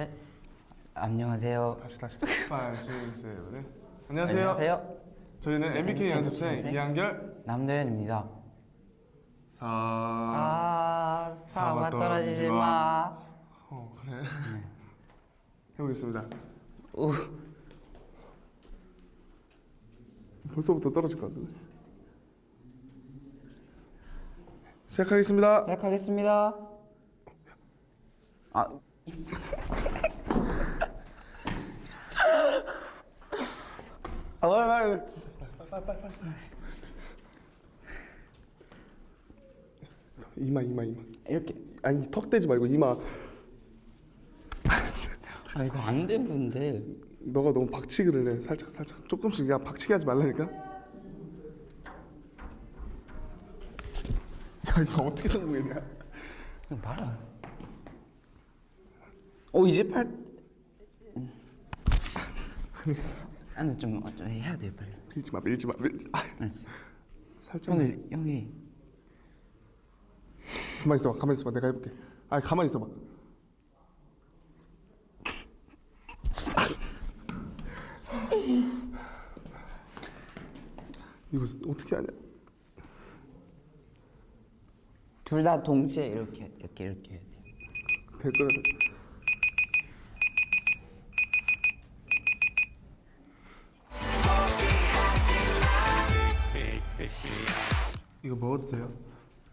셋. 안녕하세요. 다시 다시 5, 6, 7, 네. 안녕하세요. 안녕하세요. 저희는 MBK 연습생. 2한결 남도현입니다. 4 아, 사과 떨어지지 마. 어, 그래. 해보겠습니다. 우. 벌써부터 떨어질 것 같은데. 시작하겠습니다. 시작하겠습니다. 아, 아, 말, 말. 이마 이마 이마. 이렇게. 아니 턱 대지 말고 이마. 아, 이거 안 되는데. 너가 너무 박치기를 해. 살짝 살짝 조금씩 야 박치기 하지 말라니까. 야 이거 어떻게 성공했냐? 그냥 말아. 오, 이제 팔. 음. 아니, 좀, 어, 좀 해야 돼, 빨리. 밀지 마 밀지 마 밀. 아, 알았어. 살짝. 형이, 형이. 가만 있어봐 가만 있어봐 내가 해볼게. 아 가만 있어봐. 이거 어떻게 하냐? 둘 다 동시에 이렇게, 이렇게, 이렇게 해야 돼. 될 거라서. 먹어도 돼요?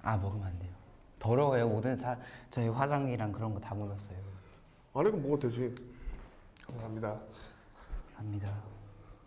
아 먹으면 안 돼요. 더러워요. 모든 사 저희 화장이랑 그런 거 다 묻었어요. 아니 이거 먹어도 되지. 감사합니다. 합니다.